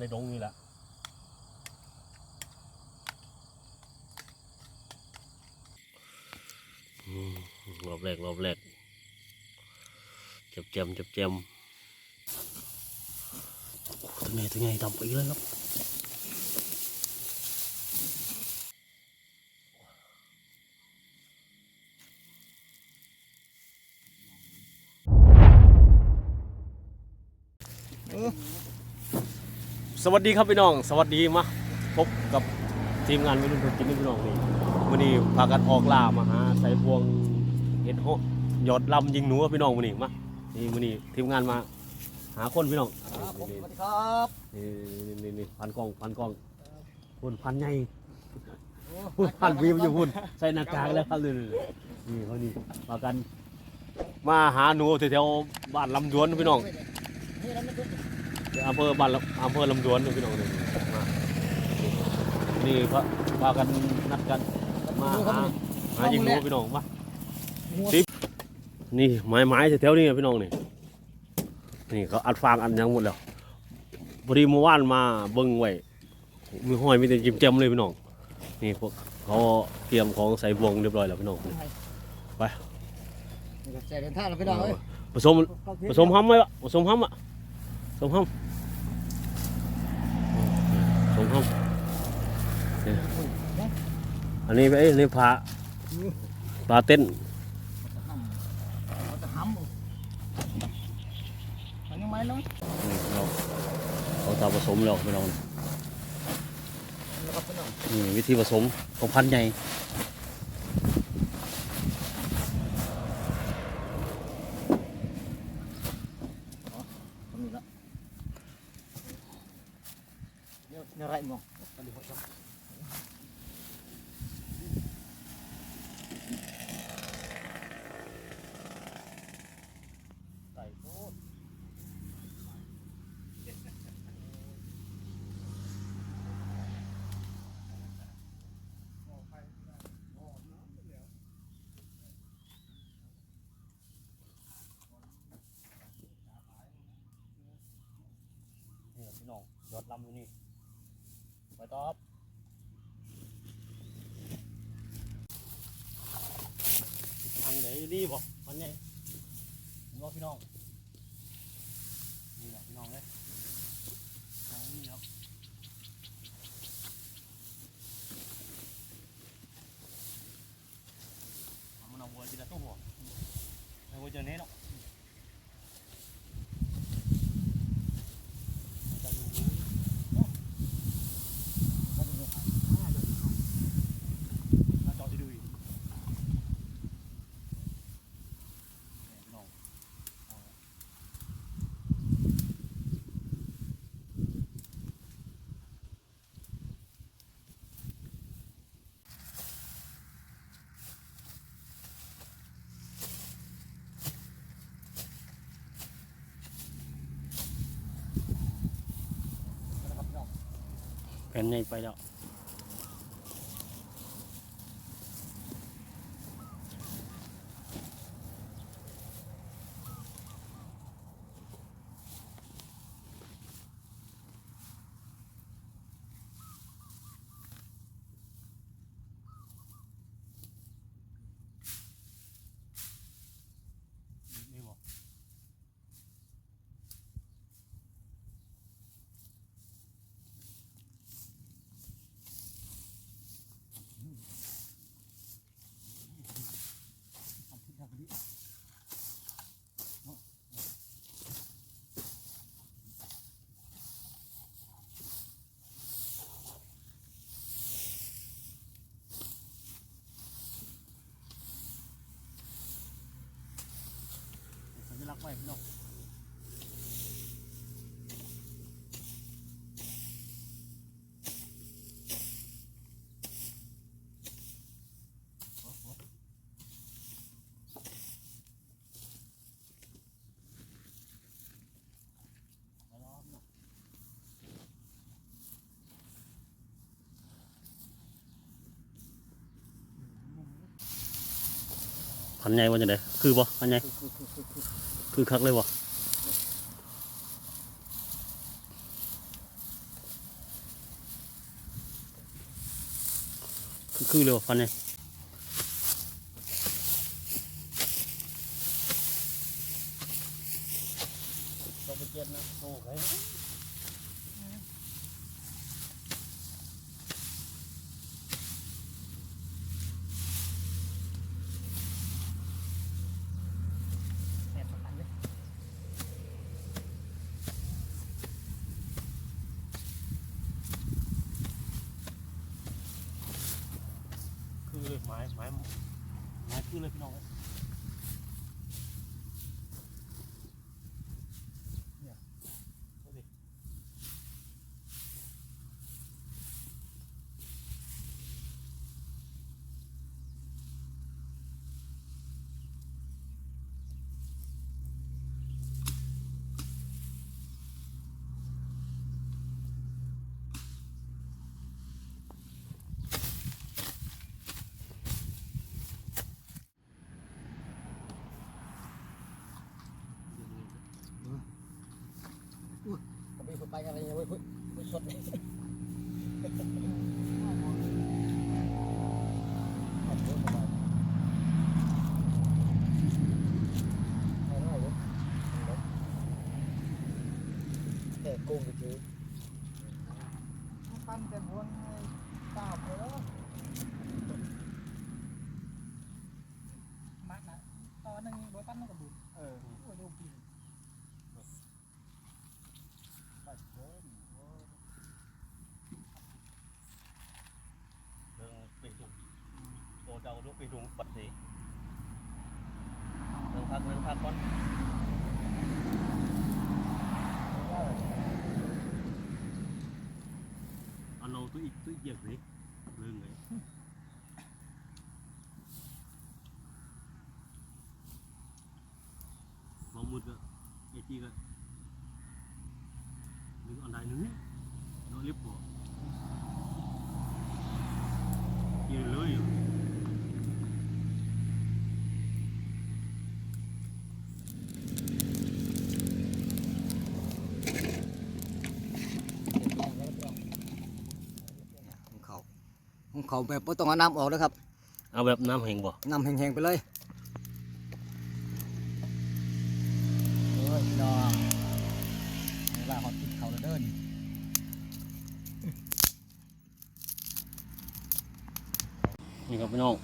ในดงนี่แหละอืมรอบแรกรอบแรกจับแจมจับแจมตัวนี้ตัวใหญ่ดำไปเลยครับ วัสดีครับพี่น้อง สวัสดีมาพบกับทีมงานวิรุณธุรกิจนี่พี่น้องนี่วันนี้พากันออกล่ามาหาใส่พวงเห็ดโหยอดลำยิงหนูครับพี่น้องวันนี้มานี่วันนี้ทีมงานมา หาคนพี่น้องครับผมนี่สวัสดีครับนี่นี่นี่นี่พันกล้องพันกล้องพุ่นพันใหญ่โอ้พุ่นพันวิวอยู่พุ่นใส่หน้ากากแล้วครับเลยนี่เขานี่มากัน มาหาหนูแถวๆบ้านลำดวนพี่น้องนี่เราไม่ขึ้น อำเภอบ้านลำอำเภอลำดวนพี่น้องนี่มานี่พระพากันนัดกันมาหาหายิงหนูพี่น้องมาหัวสินี่ไม้ไม้แถวๆนี้พี่น้องนี่นี่เขาอัดฟางอัดหยังหมดแล้วพอดีเมื่อวานมาเบิ้งไว้มีห้อยมีแต่จิ้มแจ่มเลยพี่น้องนี่พวกเขาเตรียมของใส่บวงเรียบร้อยแล้วพี่น้องนี่ก็ใส่เดินทางเราไปดองเอ้ยผสมผสมห้ำไหมวะผสมห้ำอะผสมห้ำผสม ห้องอันนี้ไปเอ้นี่พระปลาเต้นเอาตาผสมแล้วไปลองนี่วิธีผสมของพันธุ์ใหญ่ ตรงนี้ละเดี๋ยวเนี่ยไรมองอันนี้ผมทำใส่โคตร นี่พี่น้องยอดลำอยู่นี่ไปต่อครับทางไหนดีบ่มันใหญ่เห็นบ่พี่น้องนี่แหละพี่น้องเลยทางนี้ครับเอามันเอาวัวจีละตัวหัวเอาวัวเจอเนี้เนาะ มาดูดู มาจอที่ดูอีกพี่น้อง นะครับพี่น้อง แผ่นใหญ่ไปแล้ว นี่บอก ทำพิธีทำพิธี สัญลักษณ์ ไว้พี่น้องพันใหญ่ว่าจังไดคือบ่พันใหญ่ คือคักเลยวะคือเลยวะฟันเยเราไปเก็บนะโตใค ยแต่โกงก็คือ ปั้นแต่บนให้ตาบเลยแล้วมัดนะตอนนึงบอยปั้นนั่นก็บุญ เออ โอ้ยดูปี ไปเถอะ เรื่องปีถุงโต เจ้าลูกปีถุงปัดสีเรื่องพักเรื่องพักก่อนอันเราตัวอีกตัวอีกเหยียบสิเรื่องไงมองมุดก็ไอ้ที่ก็นึกอันใดนึงโดนลิฟต์บ่ ยืนเลยอยู่ ของเขาของ เขาแบบบ่ต้องเอาน้ำออกนะครับ เอาแบบน้ำแห้งบ่น้ำแห้งๆไปเลยโอ้ยพี่น้องเวลาเขากินเขาแล้วเดินนี่ครับพี่น้อง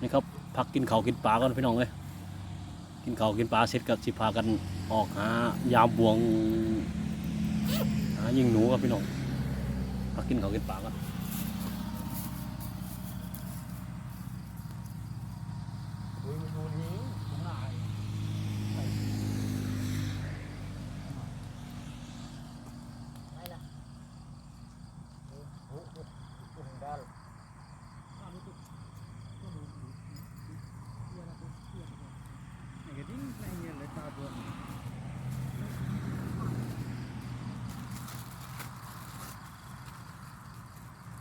นี่ครับพักกินข้าวกินปลาก่อนพี่น้องเลยกินข้าวกินปลาเสร็จกับสิพากันออกหายามบวงหายิงหนูครับพี่น้องพักกินข้าวกินปลาก่อน อุ้ยมันดูนี้ผมนายไหนล่ะโอ้โหโอ้โหโอ้โหได้ นี่ก็ดิ้งในเงี้ยเลยตาบวม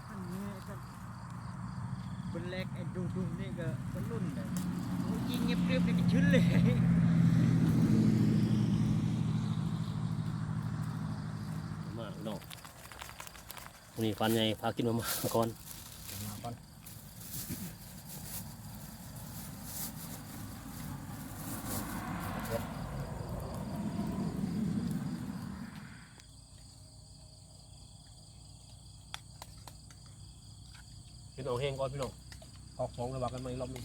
อันนี้ก็ เป็นแรกไอ้ดุงๆนี่ก็เป็นรุ่นเลยโอ้ยยิงเงียบเรียบนี่ก็ชื้นเลยมาพี่น้องวันนี้ฟันใหญ่พากินมามาก่อนมาก่อนกินเอาแห้งก่อนพี่น้อง ออกของระบากันมาอีกรอบหนึง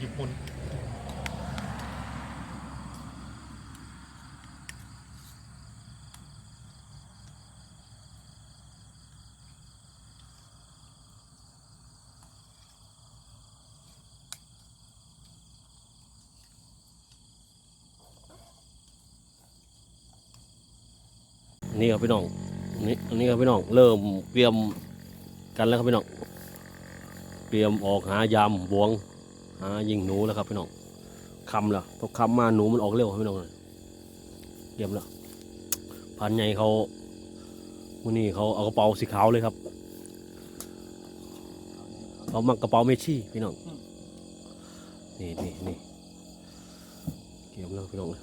หยิบมนนี่ครับพี่น้องนี่อันนี้ครับพี่น้องเริ่มเตรียมกันแล้วครับพี่น้องเตรียมออกหายามบวง อ่ายิงหนูแล้วครับพี่น้องคำแล้วพอคำมาหนูมันออกเร็วครับพี่น้องเตรียมแล้วพันใหญ่เขาวันนี้เขาเอากระเป๋าสีขาวเลยครับเขามักกระเป๋าเมชชี่พี่น้องนี่นี่นี่เกี่ยมแล้วพี่น้องเลย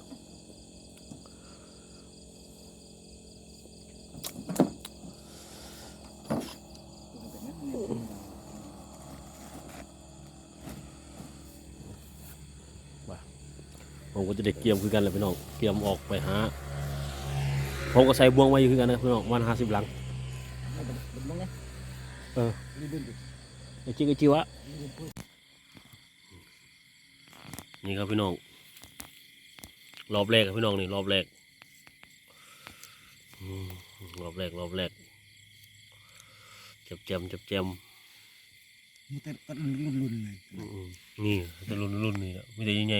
จะได้เกียมคือกันเลยพี่น้องเกียมออกไปหาผมก็ใส่บวงไว้อยู่คือกันนะพี่น้องวันห้าสิบหลังเอาไปดึงลงเลยเออดึงดึงไอ้จิกไอ้จิวะนี่ครับพี่น้องรอบแรกครับพี่น้องนี่รอบแรกอืมรอบแรกรอบแรกเจ็บเจมเจ็บเจมมันแต่ก็รุ่นรุ่นเลยอืมนี่แต่รุ่นรุ่นนี่แหละมีแต่ยังไง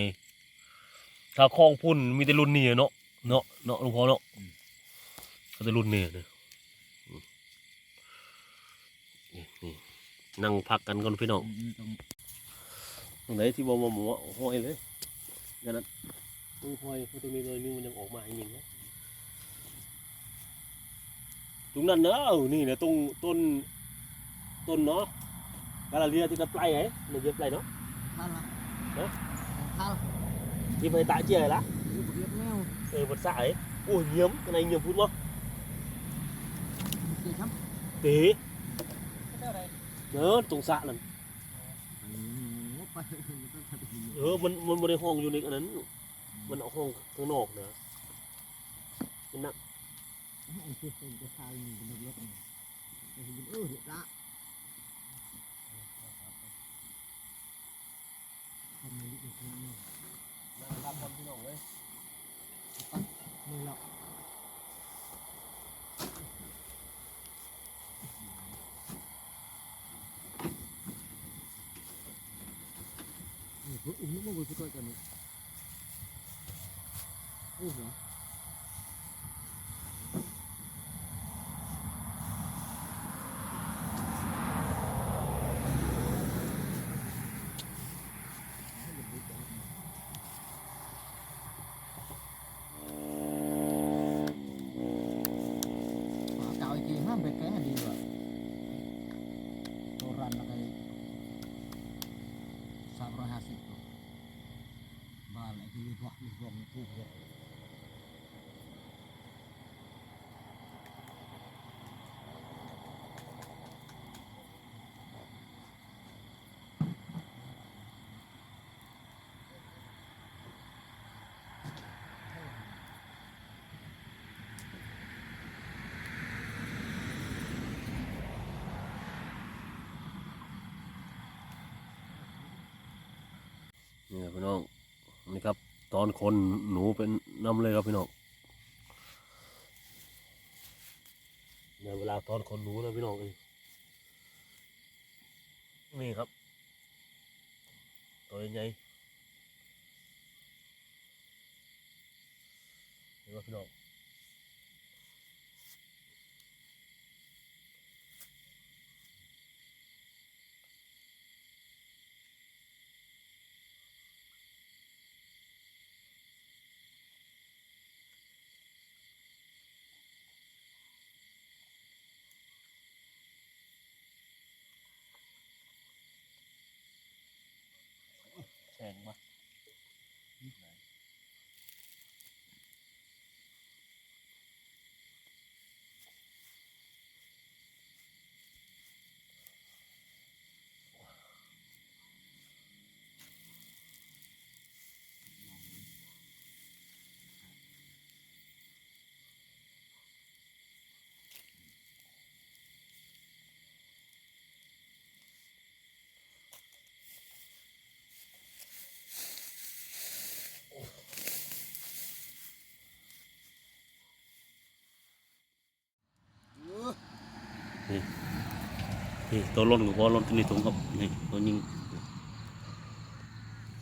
ถ้าคลองพุ่นมีแต่รุ่นนี้อะเนาะเนาะเนาะหลวงพ่อเนาะก็แต่รุ่นนี้เนี่ยอืมนี่นี่นั่งพักกันก่อนพี่น้องต้องตรงไหนที่บอกว่าหมูอะห้อยเลยอย่างนั้นต้องห้อยเพราะตรงนี้เลยนี่มันยังออกมาอย่างนี้นะตรงนั้นเนอะนี่นะตรงต้นต้นเนาะกาลาเรียที่กระปลายไงมันเยอะปลายเนาะท่านละเอ๊ะท่านที่ไปตะเจียละอยู่เรียบแน วเออมันสายโอ้ยเยี่ยม cái này nhiều phút quá สี่ครับ tí เท่าไร nhớ tùng xạ lần อืมไปมันต้องทำอย่างนี้ ừ mình mình mình hong vô này cái นั้น mình ở hong ข้างนอกนะมันนัก ไอ้ที่เป็นจะทายมันเป็นรถเนี่ยแต่เห็นเออเห็นละทำนี้อีกทีนึง รับคนพี่น้องเลย มึงหรอก นี่พวกอุ้มลูกมันก็ช่วยกันนี่โอ้โหเก่าอีกทีห้ นี่ครับ ตอนคนหนูเป็นน้ำเลยครับพี่น้องในเวลาตอนคนหนูนะพี่น้องเองนี่ครับ ตัวใหญ่เห็นไหมพี่น้อง แสงมา นี่ตัวล้นกับพอล้นตัวนี้ตรงครับนี่ตัวยิง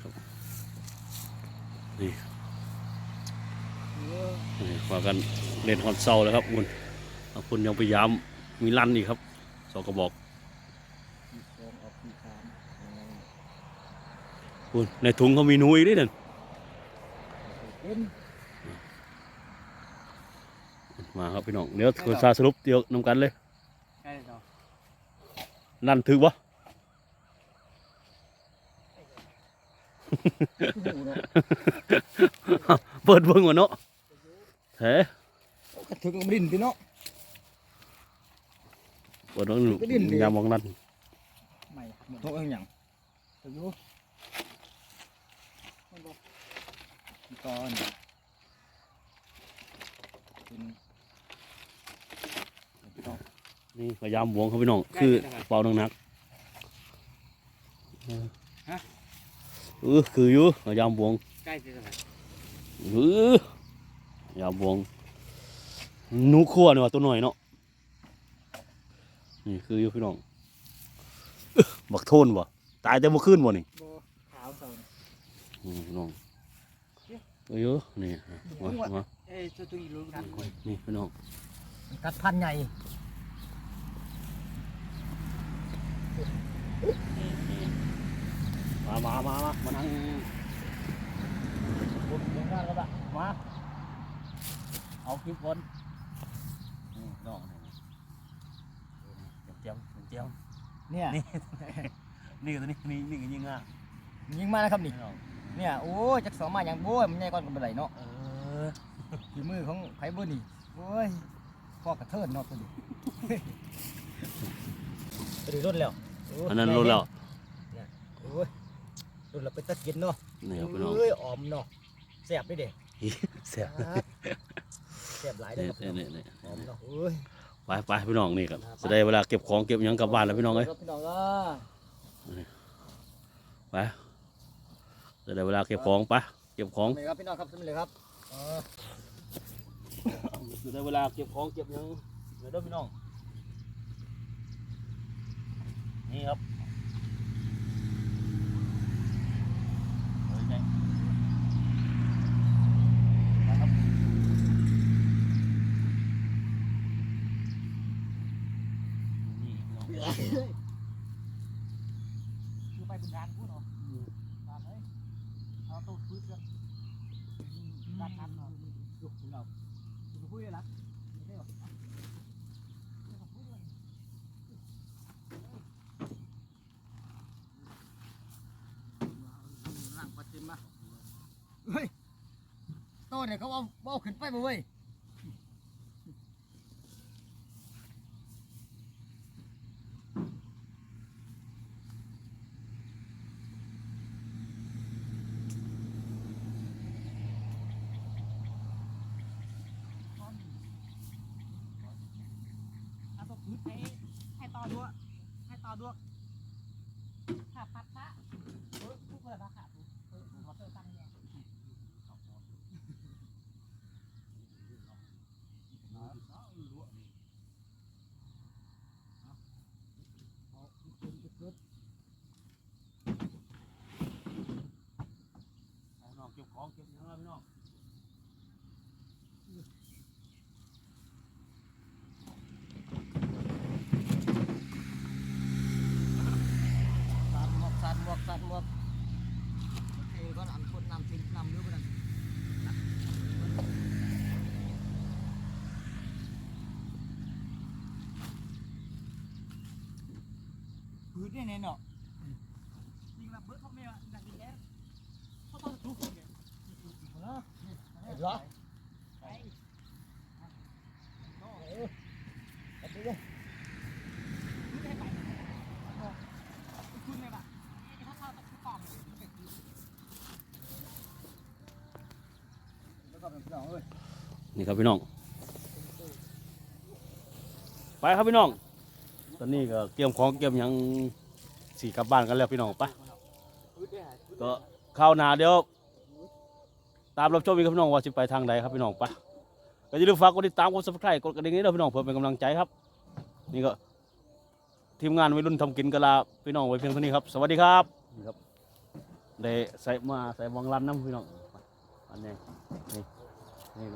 ครับนี่นี่ว่ากันเล่นฮอนเซาแล้วครับคุณคุณยังพยายามมีลั่นอีกครับสองกระบอกคุณในถุงเขามีนูอีกด้วยนั่นมาครับพี่น้องเดี๋ยวคุณซาสรุปเดียวนำกันเลย ลั่นถึกปะหูเนาะเปิดเบิ่งวะเนาะเฮ้กระถึงกับดินพี่เนาะเปิดเบิ่งก็ดิ้นดิยามมองลั่นไม่หมดทุกอย่างอย่างถึงอยู่มันบอกมีก้อนเป็นพี่น้อง นี่พยายามหวงเขาพี่น้อง คือเป่าหนักๆเออคืออยู่พยายามหวงใกล้สิสบายเออพยายามหวงหนูขั้วนี่ว่าตัวหน่อยเนาะนี่คืออยู่พี่น้องเอ้อบักโทนบ่ตายแต่บ่ขึ้นบ่นี่โบขาวสองอืมพี่น้องเอ้ยเยอะนี่มามาเอ้ยตัวตัวอีรู้กันนี่พี่น้องกัดพันใหญ่ มามามามามานั่งบุญยังได้แล้วละมา เอาคลิปบนนี่น้องนี่เจียมเจียมเนี่ยนี่นี่ตัวนี้นี่นี่ก็ยิงอะยิงมาแล้วครับนี่พี่น้องเนี่ยโอ้ยจักสองมาอย่างโบ้ยมันใหญ่ก้อนกันไปไหนเนาะเออฝีมือของไผเบอร์นี่โอ้ยพ่อกระเทินเนาะตัวนี้ตัวนี้รุ่นแล้วโย อันนั้นรู้แล้วโอ้ยรุ่นแล้วไปตัดกินเนาะนี่ครับพี่น้องเอ้ยออมเนาะแซ่บด้วยเด้เสียแซ่บหลายเลยนี่ครับพี่น้องนี่นี่ออมเนาะเอ้ยไปไปพี่น้องนี่ครับจะได้เวลาเก็บของเก็บหยังกลับบ้านแล้วพี่น้องเอ้ยครับพี่น้องอะไปจะได้เวลาเก็บของไปเก็บของสวัสดีครับพี่น้องครับสวัสดีครับเออจะได้เวลาเก็บของเก็บหยังเดี๋ยวเด้อพี่น้อง นี่ครับเฮ้ยไงไปครับนี่พี่น้องคือไปเป็นการพูดเนาะตามเลยเอาตู้ฟื้นกันด้านนั้นเนาะดูของเราดูพูดเลยละไม่ได้หรอกเอาไม่ต้องพูดเลย หลังปัดจิมมาเฮ้ย ต้เนี่ยเขาเอาเอาขึ้นไปบ่เว้ยเอาตัวพื้นให้ให้ต่อด้วยให้ต่อด้วยขาปัดละเออทุกคนละขาดเออผมขอเติมตังค์เนี่ย พี่น้องเก็บของเก็บหยังแล้วพี่น้อง สานหมวกสานหมวกสานหมวกโอเคก็นำคนนำทิ้งนำเรือไปนั่น พื้นเนี่ยเนาะยิงระเบิดพวกนี้ดังดีแล้วเขาต้องทุบเนี่ยเห็นเหรอไปเออเอาไปเลยคุณเลยป่ะถ้าเข้าตะคุ่มปอมแล้วก็เป็นพี่น้องเอ้ยนี่ครับพี่น้อง ไปครับพี่น้อง ตอนนี้ก็เตรียมของเตรียมหยังสี่กลับบ้านกันแล้วพี่น้องไปก็ข้าวหนาเดี๋ยว ตามรับชมอีกครับพี่น้องว่าสิไปทางใดครับพี่น้องไปก็อย่าลืมฝากกดติดตามกดซับสไครต์กดกระดิ่งนี้ด้วยพี่น้องเพื่อเป็นกำลังใจครับ นี่ก็ทีมงานวัยรุ่นทำกินกะลาพี่น้องไว้เพียงเท่านี้ครับ สวัสดีครับนี่ครับได้ใส่มาใส่วังลันน้ำพี่น้องอันนี้นี่นี่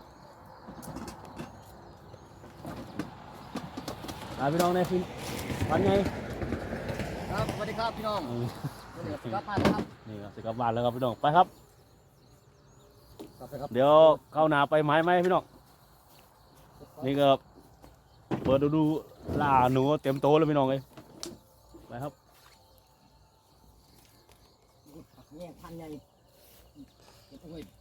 ลาพี่น้องในฟินวันไงครับสวัสดีครับพี่น้องอืมวันนี้กลับมาแล้วครับนี่ครับจะกลับบ้านแล้วครับพี่น้องไปครับ กลับไปครับเดี๋ยวเข้าหนาไปไม้ไหมพี่น้องนี่ก็เปิดดูดูล่าหนูเต็มโตแล้วพี่น้องเลยไปครับนี่พันใหญ่เก็บเอาไว้